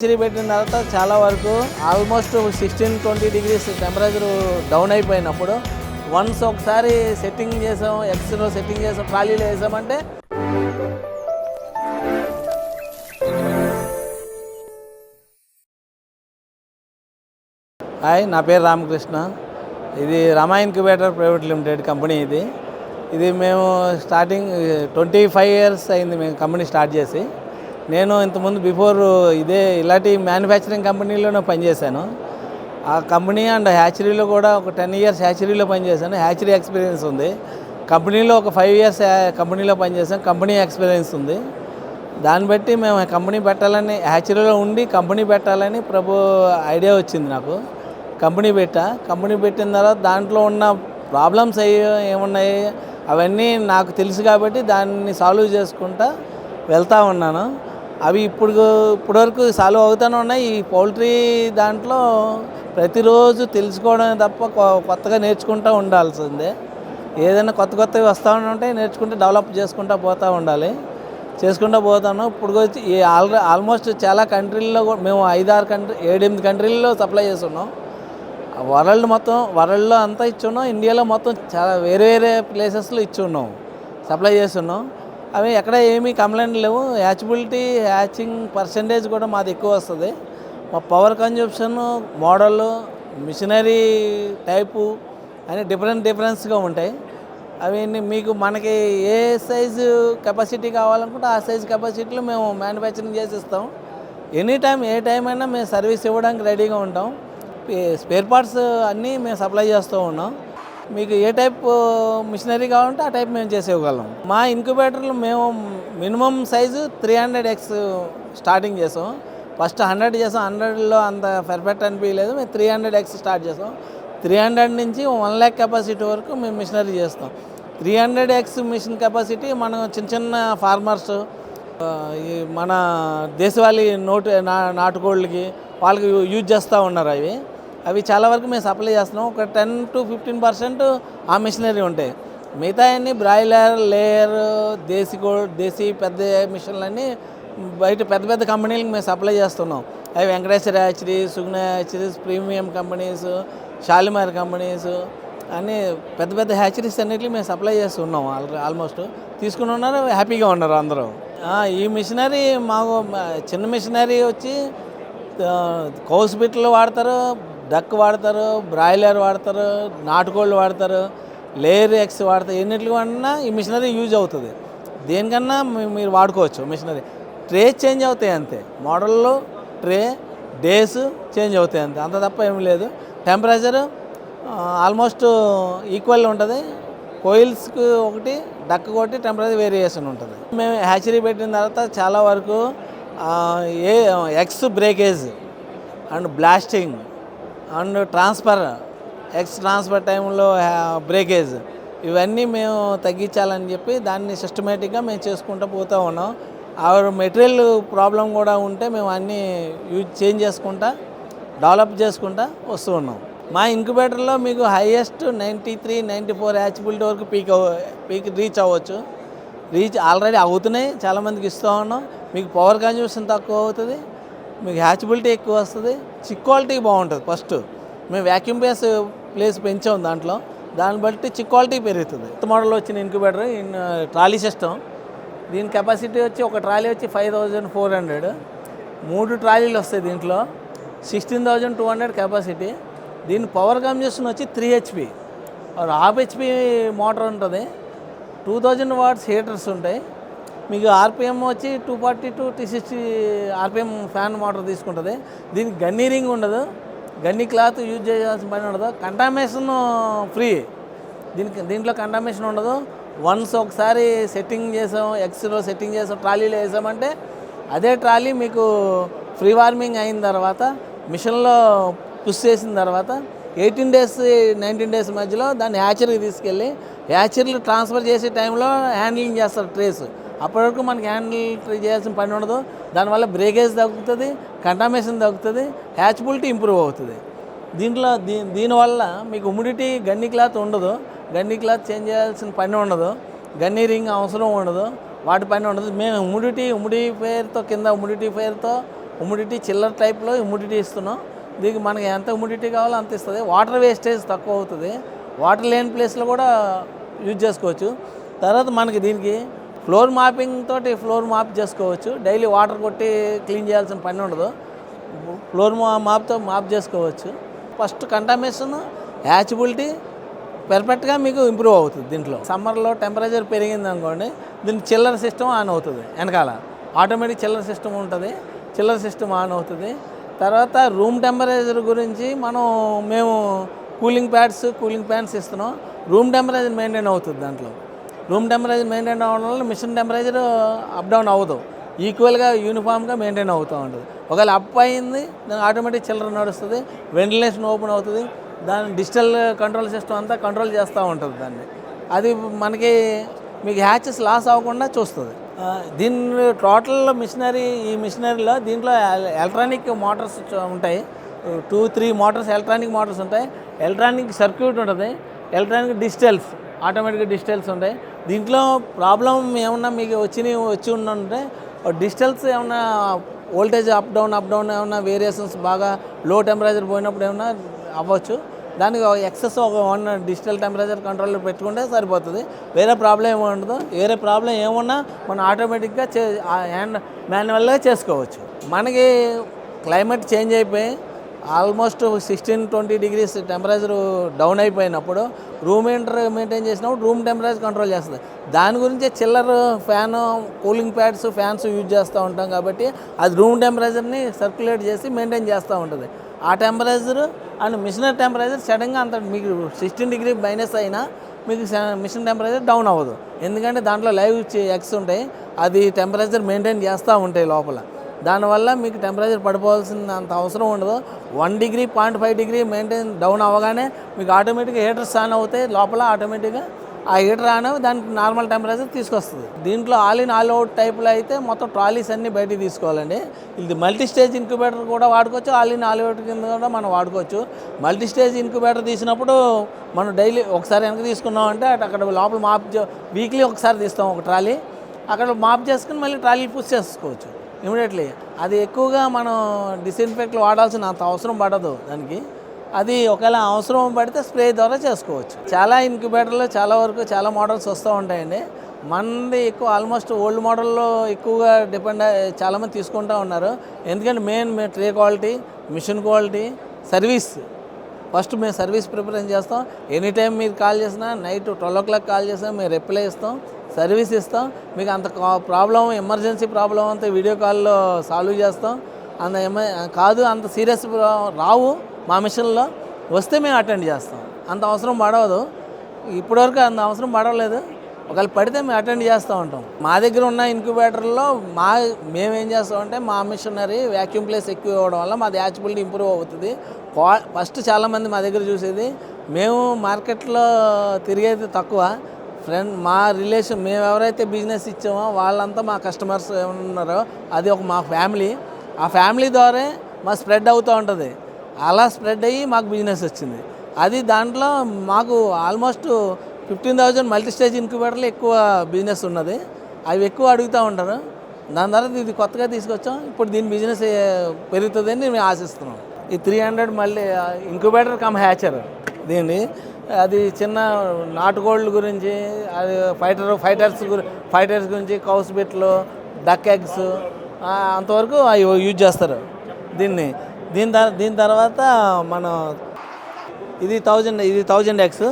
ఇస్త్రీ పెట్టిన తర్వాత చాలా వరకు almost sixteen twenty degrees temperature down అయిపోయినప్పుడు వన్స్ ఒకసారి సెట్టింగ్ చేసాం ఎక్స్లో సెట్టింగ్ చేసాం ఖాళీలో వేసామంటే హాయ్ నా పేరు రామకృష్ణ. ఇది Rama incubator private limited company ఇది. ఇది మేము స్టార్టింగ్ ట్వంటీ ఫైవ్ ఇయర్స్ అయింది మేము కంపెనీ స్టార్ట్ చేసి. నేను ఇంతకుముందు బిఫోర్ ఇదే ఇలాంటి మ్యానుఫ్యాక్చరింగ్ కంపెనీలోనే పనిచేశాను. ఆ కంపెనీ అండ్ హ్యాచరీలో కూడా ఒక టెన్ ఇయర్స్ హ్యాచరీలో పనిచేశాను. హ్యాచరీ ఎక్స్పీరియన్స్ ఉంది. కంపెనీలో ఒక ఫైవ్ ఇయర్స్ కంపెనీలో పనిచేశాను. కంపెనీ ఎక్స్పీరియన్స్ ఉంది. దాన్ని బట్టి మేము కంపెనీ పెట్టాలని హ్యాచరీలో ఉండి కంపెనీ పెట్టాలని ప్రభు ఐడియా వచ్చింది నాకు. కంపెనీ పెట్టా. కంపెనీ పెట్టిన తర్వాత దాంట్లో ఉన్న ప్రాబ్లమ్స్ అయ్యి ఏమున్నాయి అవన్నీ నాకు తెలుసు కాబట్టి దాన్ని సాల్వ్ చేసుకుంటా వెళ్తూ ఉన్నాను. అవి ఇప్పుడు ఇప్పటివరకు సాల్వ్ అవుతూనే ఉన్నాయి. ఈ పౌల్ట్రీ దాంట్లో ప్రతిరోజు తెలుసుకోవడమే తప్ప కొ- కొత్తగా నేర్చుకుంటూ ఉండాల్సిందే. ఏదైనా కొత్త కొత్తవి వస్తూ ఉంటే నేర్చుకుంటే డెవలప్ చేసుకుంటూ పోతూ ఉండాలి. చేసుకుంటూ పోతాను. ఇప్పుడు వచ్చి ఈ ఆల్ ఆల్మోస్ట్ చాలా కంట్రీల్లో కూడా మేము ఐదారు కంట్రీ ఏడెనిమిది కంట్రీల్లో సప్లై చేస్తున్నాం. వరల్డ్ మొత్తం వరల్డ్లో అంతా ఇచ్చున్నాం. ఇండియాలో మొత్తం చాలా వేరే వేరే ప్లేసెస్లో ఇచ్చున్నాం. సప్లై చేస్తున్నాం. అవి ఎక్కడ ఏమీ కంప్లైంట్ లేవు. హ్యాచబిలిటీ హ్యాచింగ్ పర్సంటేజ్ కూడా మాది ఎక్కువ వస్తుంది. మా power consumption model machinery type అన్ని డిఫరెంట్ డిఫరెన్స్గా ఉంటాయి. అవన్నీ మీకు మనకి ఏ సైజు కెపాసిటీ కావాలనుకుంటే ఆ సైజు కెపాసిటీలో మేము మ్యానుఫ్యాక్చరింగ్ చేసి ఇస్తాం. ఎనీ టైం ఏ టైం అయినా మేము సర్వీస్ ఇవ్వడానికి రెడీగా ఉంటాం. స్పేర్ పార్ట్స్ అన్నీ మేము సప్లై చేస్తూ ఉన్నాం. మీకు ఏ టైప్ మిషనరీ కావాలంటే ఆ టైప్ మేము చేసి ఇవ్వగలం మా ఇంక్యుబేటర్లు మేము minimum size three hundred eggs starting చేసాం. ఫస్ట్ హండ్రెడ్ చేసాం. హండ్రెడ్లో అంత పర్ఫెక్ట్ అనిపించలేదు. మేము త్రీ హండ్రెడ్ ఎక్స్ స్టార్ట్ చేసాం. త్రీ హండ్రెడ్ నుంచి వన్ ల్యాక్ కెపాసిటీ వరకు మేము మిషనరీ చేస్తాం. Three hundred eggs machine capacity మనం చిన్న చిన్న ఫార్మర్స్ ఈ మన దేశవాళీ నోటు నా నాటుకోళ్ళకి వాళ్ళకి యూజ్ చేస్తూ ఉన్నారు అవి. అవి చాలా వరకు మేము సప్లై చేస్తున్నాం. ఒక టెన్ టు ఫిఫ్టీన్ పర్సెంట్ ఆ మిషనరీ ఉంటాయి. మిగతా అన్ని బ్రాయిలర్ లేయర్ దేశీ కో దేశీ పెద్ద మిషన్లన్నీ బయట పెద్ద పెద్ద కంపెనీలకు మేము సప్లై చేస్తున్నాం. అవి Venkateshwara hatchery Suguna hatcheries premium companies Shalimar companies అన్ని పెద్ద పెద్ద హ్యాచరీస్ అన్నిటిని మేము సప్లై చేస్తున్నాం ఆల్ ఆల్మోస్ట్ తీసుకుని ఉన్నారు హ్యాపీగా ఉన్నారు అందరూ. ఈ మిషనరీ మాకు చిన్న మిషనరీ వచ్చి కౌస్ బిట్లు వాడతారు డక్ వాడతారు బ్రాయిలర్ వాడతారు నాటుకోళ్ళు వాడతారు లేయర్ ఎక్స్ వాడతారు ఎన్నిట్లు వాడినా ఈ మిషనరీ యూజ్ అవుతుంది. దేనికన్నా మీరు వాడుకోవచ్చు మిషనరీ. ట్రే చేంజ్ అవుతాయి అంతే. మోడల్లో ట్రే డేస్ చేంజ్ అవుతాయి అంతే. అంత తప్ప ఏమి లేదు. టెంపరేచర్ ఆల్మోస్ట్ ఈక్వల్ ఉంటుంది. కోయిల్స్కి ఒకటి డక్ ఒకటి టెంపరేచర్ వేరియేషన్ ఉంటుంది. మేము హ్యాచరీ పెట్టిన తర్వాత చాలా వరకు ఏ eggs breakage and blasting and transfer eggs transfer టైంలో బ్రేకేజ్. ఇవన్నీ మేము తగ్గించాలని చెప్పి దాన్ని సిస్టమేటిక్గా మేము చేసుకుంటూ పోతూ ఉన్నాం. ఆ మెటీరియల్ ప్రాబ్లం కూడా ఉంటే మేము అన్నీ యూజ్ చేంజ్ చేసుకుంటా డెవలప్ చేసుకుంటా వస్తూ ఉన్నాం. మా ఇంక్యుబేటర్లో మీకు highest ninety three ninety four hatchability వరకు పీక్ పీక్ రీచ్ అవ్వచ్చు. రీచ్ ఆల్రెడీ అవుతున్నాయి చాలామందికి ఇస్తూ ఉన్నాం. మీకు పవర్ కన్జ్యూషన్ తక్కువ అవుతుంది. మీకు హ్యాచబిలిటీ ఎక్కువ వస్తుంది. చిక్ క్వాలిటీ బాగుంటుంది ఫస్ట్ మేము వ్యాక్యూమ్ బేస్ ప్లేస్ పెంచాం దాంట్లో. దాన్ని బట్టి చిక్ క్వాలిటీ పెరుగుతుంది. కొత్త మోడల్ వచ్చిన ఇంక్యుబేటర్ ఇన్ ట్రాలీ సిస్టమ్ దీని కెపాసిటీ వచ్చి ఒక ట్రాలీ వచ్చి ఫైవ్ థౌజండ్ ఫోర్ హండ్రెడ్ మూడు ట్రాలీలు వస్తాయి దీంట్లో. Sixteen thousand two hundred capacity దీని పవర్ కన్జంప్షన్ వచ్చి three HP half HP motor ఉంటుంది. టూ థౌజండ్ వాట్స్ హీటర్స్ ఉంటాయి. మీకు ఆర్పిఎం వచ్చి టూ ఫార్టీ టు టీ సిక్స్టీ ఆర్పిఎం ఫ్యాన్ మోటార్ తీసుకుంటుంది. దీనికి గన్ని రింగ్ ఉండదు. గన్ని క్లాత్ యూజ్ చేయాల్సిన పని ఉండదు. Contamination free. దీనికి దీంట్లో కంటామేషన్ ఉండదు. వన్స్ ఒకసారి సెట్టింగ్ చేసాం ఎక్స్లో సెట్టింగ్ చేసాం ట్రాలీలో వేసామంటే అదే ట్రాలీ మీకు ఫ్రీ వార్మింగ్ అయిన తర్వాత మిషన్లో పుష్ చేసిన తర్వాత ఎయిటీన్ డేస్ నైన్టీన్ డేస్ మధ్యలో దాన్ని హ్యాచరీకి తీసుకెళ్ళి హ్యాచరీలు ట్రాన్స్ఫర్ చేసే టైంలో హ్యాండ్లింగ్ చేస్తారు ట్రేస్. అప్పటి వరకు మనకి హ్యాండిల్ చేయాల్సిన పని ఉండదు. దానివల్ల బ్రేకేజ్ తగ్గుతుంది కంటామేషన్ తగ్గుతుంది హ్యాచబిలిటీ ఇంప్రూవ్ అవుతుంది. దీంట్లో దీ దీనివల్ల మీకు హ్యూమిడిటీ గన్ని క్లాత్ ఉండదు. గన్ని క్లాత్ చేంజ్ చేయాల్సిన పని ఉండదు. గన్ని రింగ్ అవసరం ఉండదు. వాటి పైన ఉండదు. మేము హ్యూమిడిటీ హ్యూమిడిఫైర్తో కింద హ్యూమిడిఫైయర్తో హ్యూమిడిటీ చిల్లర్ టైప్లో హ్యూమిడిటీ ఇస్తున్నాం. దీనికి మనకి ఎంత హ్యూమిడిటీ కావాలో అంత ఇస్తుంది. వాటర్ వేస్టేజ్ తక్కువ అవుతుంది. వాటర్ లేని ప్లేస్లో కూడా యూజ్ చేసుకోవచ్చు. తర్వాత మనకి దీనికి ఫ్లోర్ మాపింగ్ తోటి ఫ్లోర్ మాప్ చేసుకోవచ్చు. డైలీ వాటర్ కొట్టి క్లీన్ చేయాల్సిన పని ఉండదు. ఫ్లోర్ మా మాప్తో మాప్ చేసుకోవచ్చు. ఫస్ట్ కంటామినేషన్ యాచబిలిటీ పర్ఫెక్ట్గా మీకు ఇంప్రూవ్ అవుతుంది దీంట్లో. సమ్మర్లో టెంపరేచర్ పెరిగింది అనుకోండి దీనికి చిల్లర సిస్టమ్ ఆన్ అవుతుంది వెనకాల. ఆటోమేటిక్ చిల్లర సిస్టమ్ ఉంటుంది చిల్లర సిస్టమ్ ఆన్ అవుతుంది. తర్వాత రూమ్ టెంపరేచర్ గురించి మనం మేము కూలింగ్ ప్యాడ్స్ కూలింగ్ ప్యాన్స్ ఇస్తున్నాం. రూమ్ టెంపరేచర్ మెయింటైన్ అవుతుంది దాంట్లో. రూమ్ టెంపరేచర్ మెయింటైన్ అవ్వడం వల్ల మిషన్ టెంపరేచర్ అప్ డౌన్ అవ్వదు. ఈక్వల్గా యూనిఫామ్గా మెయింటైన్ అవుతూ ఉంటుంది. ఒకవేళ అప్ అయింది దాని ఆటోమేటిక్ చిల్లర నడుస్తుంది వెంటిలేషన్ ఓపెన్ అవుతుంది దాని డిజిటల్ కంట్రోల్ సిస్టమ్ అంతా కంట్రోల్ చేస్తూ ఉంటుంది దాన్ని. అది మనకి మీకు హ్యాచెస్ లాస్ అవ్వకుండా చూస్తుంది. దీని టోటల్ మిషనరీ ఈ మిషనరీలో దీంట్లో ఎల- ఎలక్ట్రానిక్ మోటార్స్ ఉంటాయి. Two three motors electronic motors ఉంటాయి. ఎలక్ట్రానిక్ సర్క్యూట్ ఉంటుంది. ఎలక్ట్రానిక్ డిజిటల్స్ ఆటోమేటిక్ డిజిటల్స్ ఉంటాయి. దీంట్లో ప్రాబ్లం ఏమన్నా మీకు వచ్చి వచ్చి ఉంటే డిజిటల్స్ ఏమన్నా voltage up down up down ఏమన్నా వేరియేషన్స్ బాగా లో టెంపరేచర్ పోయినప్పుడు ఏమన్నా అవ్వచ్చు. దానికి ఎక్సెస్ ఒక వన్ డిజిటల్ టెంపరేచర్ కంట్రోల్ పెట్టుకుంటే సరిపోతుంది. వేరే ప్రాబ్లం ఏమి ఉండదు. వేరే ప్రాబ్లం ఏమున్నా మనం ఆటోమేటిక్గా చే హ్యాండ్ మాన్యువల్గా చేసుకోవచ్చు. మనకి క్లైమేట్ చేంజ్ అయిపోయి almost sixteen twenty degrees temperature down అయిపోయినప్పుడు రూమ్ ఇంటర్ మెయింటైన్ చేసినప్పుడు రూమ్ టెంపరేచర్ కంట్రోల్ చేస్తుంది. దాని గురించే chiller fan cooling pads fans use చేస్తూ ఉంటాం కాబట్టి అది రూమ్ టెంపరేచర్ని సర్క్యులేట్ చేసి మెయింటైన్ చేస్తూ ఉంటుంది. ఆ టెంపరేచర్ అండ్ మిషనరీ టెంపరేచర్ సడన్గా అంత మీకు సిక్స్టీన్ డిగ్రీ మైనస్ అయినా మీకు మిషన్ టెంపరేచర్ డౌన్ అవ్వదు. ఎందుకంటే దాంట్లో లైవ్ ఎక్స్ ఉంటాయి. అది టెంపరేచర్ మెయింటైన్ చేస్తూ ఉంటాయి లోపల. దానివల్ల మీకు టెంపరేచర్ పడిపోవాల్సిన అంత అవసరం ఉండదు. One degree point five degree maintain down అవ్వగానే మీకు ఆటోమేటిక్గా హీటర్స్ ఆన్ అవుతాయి లోపల ఆటోమేటిక్గా ఆ హీటర్ ఆన్ దానికి నార్మల్ టెంపరేచర్ తీసుకొస్తుంది. దీంట్లో ఆల్ ఇన్ ఆల్ అవుట్ టైప్లో అయితే మొత్తం ట్రాలీస్ అన్నీ బయటికి తీసుకోవాలండి. ఇది మల్టీ స్టేజ్ ఇన్క్యుబేటర్ కూడా వాడుకోవచ్చు. ఆల్ ఇన్ ఆల్ అవుట్ కింద కూడా మనం వాడుకోవచ్చు. మల్టీ స్టేజ్ ఇన్క్యుబేటర్ తీసినప్పుడు మనం డైలీ ఒకసారి వెనక తీసుకున్నాం అంటే అటు అక్కడ లోపల మాప్ వీక్లీ ఒకసారి తీస్తాం ఒక ట్రాలీ. అక్కడ మాప్ చేసుకుని మళ్ళీ ట్రాలీ పుష్ చేసుకోవచ్చు. ఇమీడియట్లీ అది ఎక్కువగా మనం డిస్ఇన్ఫెక్ట్లు వాడాల్సిన అంత అవసరం పడదు దానికి. అది ఒకవేళ అవసరం పడితే స్ప్రే ద్వారా చేసుకోవచ్చు. చాలా ఇంక్యుబేటర్లో చాలా వరకు చాలా మోడల్స్ వస్తూ ఉంటాయండి. మనది ఎక్కువ ఆల్మోస్ట్ ఓల్డ్ మోడల్లో ఎక్కువగా డిపెండ్ చాలామంది తీసుకుంటూ ఉన్నారు. ఎందుకంటే main tray quality machine quality service first మేము సర్వీస్ ప్రిపరేషన్ చేస్తాం. ఎనీ టైం మీరు కాల్ చేసినా night twelve o'clock call చేసినా మేము రిప్లై ఇస్తాం సర్వీస్ ఇస్తాం. మీకు అంత ప్రాబ్లం ఎమర్జెన్సీ ప్రాబ్లం అంతా వీడియో కాల్లో సాల్వ్ చేస్తాం. అంత ఎమ కాదు అంత సీరియస్ రావు మా మిషన్లో. వస్తే మేము అటెండ్ చేస్తాం. అంత అవసరం పడవదు. ఇప్పటివరకు అంత అవసరం పడవలేదు ఒకవేళ పడితే మేము అటెండ్ చేస్తూ ఉంటాం. మా దగ్గర ఉన్న ఇంక్యుబేటర్లో మా మేమేం చేస్తామంటే మా మిషనరీ వ్యాక్యూమ్ ప్లేస్ ఎక్కువ ఇవ్వడం వల్ల మాది యాచబిలిటీ ఇంప్రూవ్ అవుతుంది. క్వా ఫస్ట్ చాలామంది మా దగ్గర చూసేది మేము మార్కెట్లో తిరిగేది తక్కువ. ఫ్రెండ్ మా రిలేషన్ మేము ఎవరైతే బిజినెస్ ఇచ్చామో వాళ్ళంతా మా కస్టమర్స్ ఉన్నారో అది ఒక మా ఫ్యామిలీ ఆ ఫ్యామిలీ ద్వారా మా స్ప్రెడ్ అవుతూ ఉంటుంది. అలా స్ప్రెడ్ అయ్యి మాకు బిజినెస్ వచ్చింది. అది దాంట్లో మాకు almost fifteen thousand multi stage ఇన్క్యుబేటర్లు ఎక్కువ బిజినెస్ ఉన్నది. అవి ఎక్కువ అడుగుతూ ఉంటారు. దాని తర్వాత ఇది కొత్తగా తీసుకొచ్చాం. ఇప్పుడు దీని బిజినెస్ పెరుగుతుందని మేము ఆశిస్తున్నాం. ఈ త్రీ హండ్రెడ్ మళ్ళీ ఇంక్యుబేటర్ కమ్ హ్యాచర్ దీన్ని. అది చిన్న నాటుకోళ్ళ గురించి అది ఫైటర్ ఫైటర్స్ గురి ఫైటర్స్ గురించి కౌస్ బిట్లు డక్ ఎగ్స్ అంతవరకు అవి యూజ్ చేస్తారు దీన్ని. దీని దీని తర్వాత మన ఇది థౌజండ్ ఇది థౌజండ్ ఎగ్స్.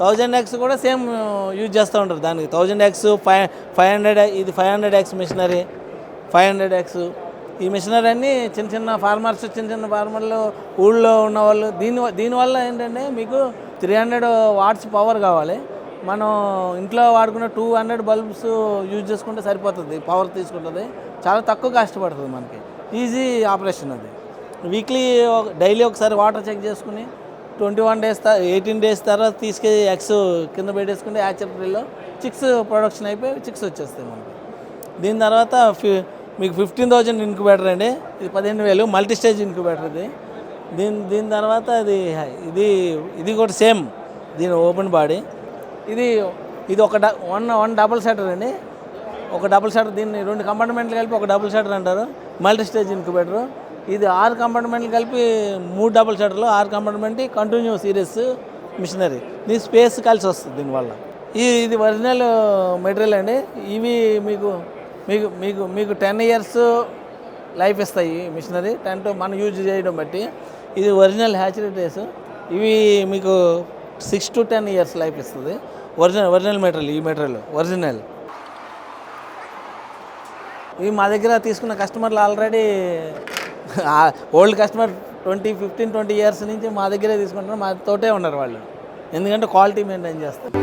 థౌజండ్ ఎక్స్ కూడా సేమ్ యూజ్ చేస్తూ ఉంటారు. దానికి thousand eggs five five hundred ఇది five hundred eggs machinery five hundred eggs ఈ మిషనరీ అన్నీ చిన్న చిన్న ఫార్మర్స్ చిన్న చిన్న ఫార్మర్లు ఊళ్ళో ఉన్న వాళ్ళు దీని దీనివల్ల ఏంటంటే మీకు త్రీ హండ్రెడ్ వాట్స్ పవర్ కావాలి. మనం ఇంట్లో వాడుకున్న టూ హండ్రెడ్ బల్బ్స్ యూజ్ చేసుకుంటే సరిపోతుంది పవర్ తీసుకుంటుంది. చాలా తక్కువ కష్టపడుతుంది మనకి. ఈజీ ఆపరేషన్ అది. వీక్లీ డైలీ ఒకసారి వాటర్ చెక్ చేసుకుని twenty one days eighteen days తర్వాత తీసుకెళ్ళి ఎగ్స్ కింద పెట్టేసుకుంటే యాచరీలో చిక్స్ ప్రొడక్షన్ అయిపోయి చిక్స్ వచ్చేస్తాయి మనకి. దీని తర్వాత ఫి మీకు ఫిఫ్టీన్ థౌజండ్ ఇంక్యుబేటర్ అండి. ఇది పదిహేను వేలు మల్టీ స్టేజ్ ఇంక్యుబేటర్ ఇది. దీని దీని తర్వాత ఇది ఇది ఇది కూడా సేమ్ దీని ఓపెన్ బాడీ. ఇది ఇది ఒక డ- వన్ వన్ డబుల్ షటర్ అండి. ఒక డబుల్ షటర్ దీన్ని రెండు కంపార్ట్మెంట్లు కలిపి ఒక డబుల్ షటర్ అంటారు. Multi stage incubator. ఇది ఆరు కంపార్ట్మెంట్లు కలిపి మూడు డబుల్ షటర్లు ఆరు కంపార్ట్మెంట్ కంటిన్యూ సీరియస్ మిషనరీ. దీని స్పేస్ కలిసి వస్తుంది దీనివల్ల. ఈ ఇది ఒరిజినల్ మెటీరియల్ అండి. ఇవి మీకు మీకు మీకు మీకు టెన్ ఇయర్స్ లైఫ్ ఇస్తాయి మిషనరీ. టెన్ టు మనం యూజ్ చేయడం బట్టి. ఇది ఒరిజినల్ హ్యాచరేటర్స్ ఇవి మీకు six to ten years life ఇస్తుంది. ఒరిజినల్ ఒరిజినల్ మెటీరియల్ ఈ మెటీరియల్ ఒరిజినల్. ఇవి మా దగ్గర తీసుకున్న కస్టమర్లు already old customer twenty fifteen twenty years నుంచి మా దగ్గరే తీసుకుంటున్నారు. మా తోటే ఉన్నారు వాళ్ళు. ఎందుకంటే క్వాలిటీ మెయింటైన్ చేస్తారు.